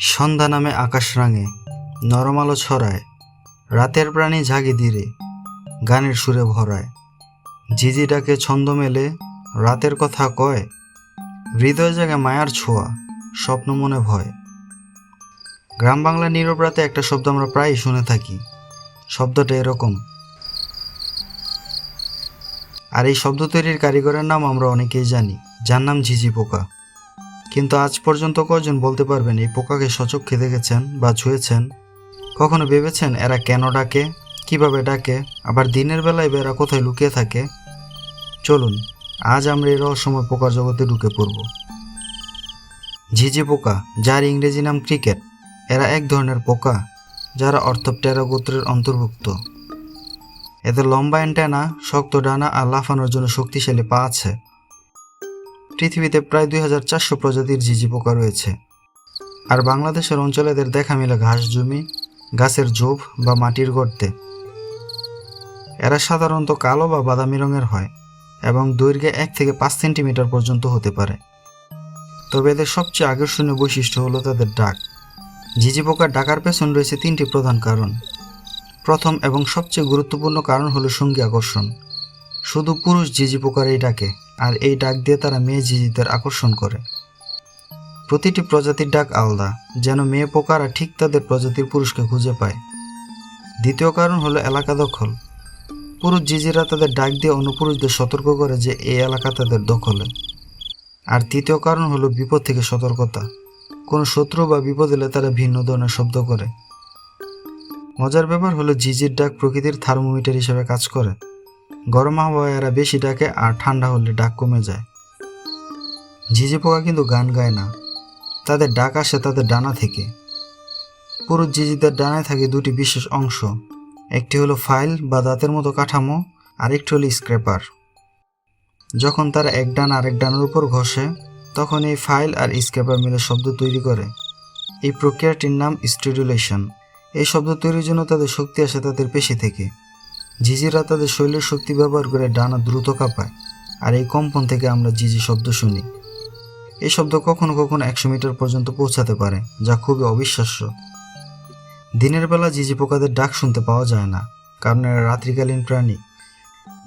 সন্ধ্যা নামে আকাশ রাঙে, নরম আলো ছড়ায়, রাতের প্রাণী জাগি ধীরে, গানের সুরে ভরায়। ঝিঝি ডাকে ছন্দ মেলে, রাতের কথা কয়, হৃদয় জাগে মায়ার ছোঁয়া, স্বপ্ন মনে ভয়। গ্রাম বাংলা নীরব রাতে একটা শব্দ আমরা প্রায়ই শুনে থাকি, শব্দটা এরকম। আর এই শব্দ তৈরির কারিগরের নাম আমরা অনেকেই জানি, যার নাম ঝিঝি পোকা। কিন্তু আজ পর্যন্ত কজন বলতে পারবেন এই পোকাকে সচক্ষে দেখেছেন বা ছুঁয়েছেন? কখনো ভেবেছেন এরা কেন ডাকে? কীভাবে ডাকে? আবার দিনের বেলায় বা এরা কোথায় লুকিয়ে থাকে? চলুন, আজ আমরা এই রহস্যময় পোকার জগতে ঢুকে পড়ব। ঝিঝি পোকা, যার ইংরেজি নাম ক্রিকেট, এরা এক ধরনের পোকা, যারা অর্থপটেরা গোত্রের অন্তর্ভুক্ত। এদের লম্বা অ্যান্টেনা, শক্ত ডানা আর লাফানোর জন্য শক্তিশালী পা আছে। পৃথিবীতে প্রায় দুই হাজার চারশো প্রজাতির ঝিঝি পোকা রয়েছে। আর বাংলাদেশের অঞ্চলে এদের দেখা মেলে ঘাস জমি, গাছের ঝোপ বা মাটির গর্তে। এরা সাধারণত কালো বা বাদামি রঙের হয় এবং দৈর্ঘ্যে এক থেকে পাঁচ সেন্টিমিটার পর্যন্ত হতে পারে। তবে এদের সবচেয়ে আকর্ষণীয় বৈশিষ্ট্য হলো তাদের ডাক। ঝিঝি পোকার ডাকার পেছন রয়েছে তিনটি প্রধান কারণ। প্রথম এবং সবচেয়ে গুরুত্বপূর্ণ কারণ হলো সঙ্গী আকর্ষণ। শুধু পুরুষ ঝিঝি পোকার এই ডাকে, আর এই ডাক দিয়ে তারা মেয়ে ঝিঝিদের আকর্ষণ করে। প্রতিটি প্রজাতির ডাক আলাদা, যেন মেয়ে পোকারা ঠিক তাদের প্রজাতির পুরুষকে খুঁজে পায়। দ্বিতীয় কারণ হলো এলাকা দখল। পুরুষ জিজিরা তাদের ডাক দিয়ে অন্য পুরুষদের সতর্ক করে যে এই এলাকা তাদের দখলে। আর তৃতীয় কারণ হলো বিপদ থেকে সতর্কতা। কোনো শত্রু বা বিপদ এলে তারা ভিন্ন ধরনের শব্দ করে। মজার ব্যাপার হলো জিজির ডাক প্রকৃতির থার্মোমিটার হিসেবে কাজ করে। গরম আবহাওয়ায় এরা বেশি ডাকে আর ঠান্ডা হলে ডাক কমে যায়। ঝিঝি পোকা কিন্তু গান গায় না। তাদের ডাক আসে তাদের ডানা থেকে। পুরুষ ঝিঝিদের ডানায় থাকে দুটি বিশেষ অংশ। একটি হলো ফাইল বা দাঁতের মতো কাঠামো, আর একটি হলো স্ক্র্যাপার। যখন তারা এক ডান আরেক ডানের উপর ঘষে, তখন এই ফাইল আর স্ক্র্যাপার মিলে শব্দ তৈরি করে। এই প্রক্রিয়াটির নাম স্টিডুলেশন এই শব্দ তৈরির জন্য তাদের শক্তি আসে তাদের পেশি থেকে। ঝিঝিরা তাদের শরীরের শক্তি ব্যবহার করে ডানা দ্রুত কাঁপায়, আর এই কম্পন থেকে আমরা ঝিঝি শব্দ শুনি। এই শব্দ কখনো কখনো একশো মিটার পর্যন্ত পৌঁছাতে পারে, যা খুবই অবিশ্বাস্য। দিনের বেলা ঝিঝি পোকাদের ডাক শুনতে পাওয়া যায় না, কারণ এরা রাত্রিকালীন প্রাণী।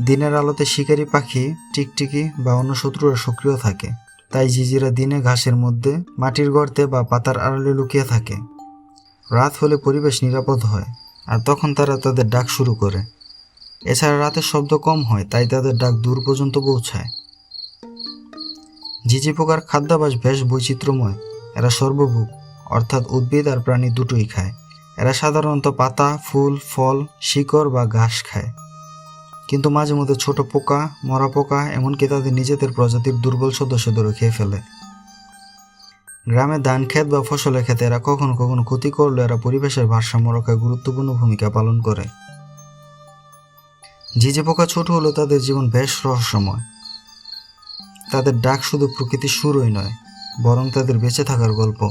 দিনের আলোতে শিকারী পাখি, টিকটিকি বা অন্য শত্রুরা সক্রিয় থাকে, তাই ঝিঝিরা দিনে ঘাসের মধ্যে, মাটির গর্তে বা পাতার আড়ালে লুকিয়ে থাকে। রাত হলে পরিবেশ নিরাপদ হয়, আর তখন তারা তাদের ডাক শুরু করে। এছাড়া রাতের শব্দ কম হয়, তাই তাদের ডাক দূর পর্যন্ত পৌঁছায়। ঝিঝি পোকার খাদ্যাভাস বেশ বৈচিত্র্যময়। এরা সর্বভুক অর্থাৎ উদ্ভিদ আর প্রাণী দুটোই খায়। এরা সাধারণত পাতা, ফুল, ফল, শিকড় বা ঘাস খায়। কিন্তু মাঝে মধ্যে ছোট পোকা, মরা পোকা, এমনকি তাদের নিজেদের প্রজাতির দুর্বল সদস্যদেরও খেয়ে ফেলে। গ্রামে ধান ক্ষেত বা ফসলের ক্ষেতে এরা কখনো কখনো ক্ষতি করলে এরা পরিবেশের ভারসাম্য রক্ষায় গুরুত্বপূর্ণ ভূমিকা পালন করে। ঝিঝি পোকা ছোট হলেও তাদের জীবন বেশ রহস্যময়। তাদের ডাক শুধু প্রকৃতির সুরই নয়, বরং তাদের বেঁচে থাকার গল্প।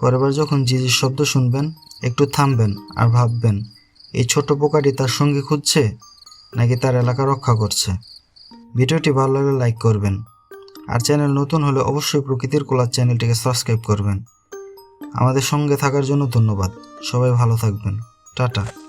পরেরবার যখন ঝিঝির শব্দ শুনবেন, একটু থামবেন আর ভাববেন, এই ছোট পোকাটি তার সঙ্গী খুঁজছে নাকি তার এলাকা রক্ষা করছে? ভিডিওটি ভালো লাগলে লাইক করবেন, আর চ্যানেল নতুন হলে অবশ্যই প্রকৃতির কোলার চ্যানেলটিকে সাবস্ক্রাইব করবেন। আমাদের সঙ্গে থাকার জন্য ধন্যবাদ। সবাই ভালো থাকবেন। টাটা।